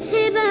제발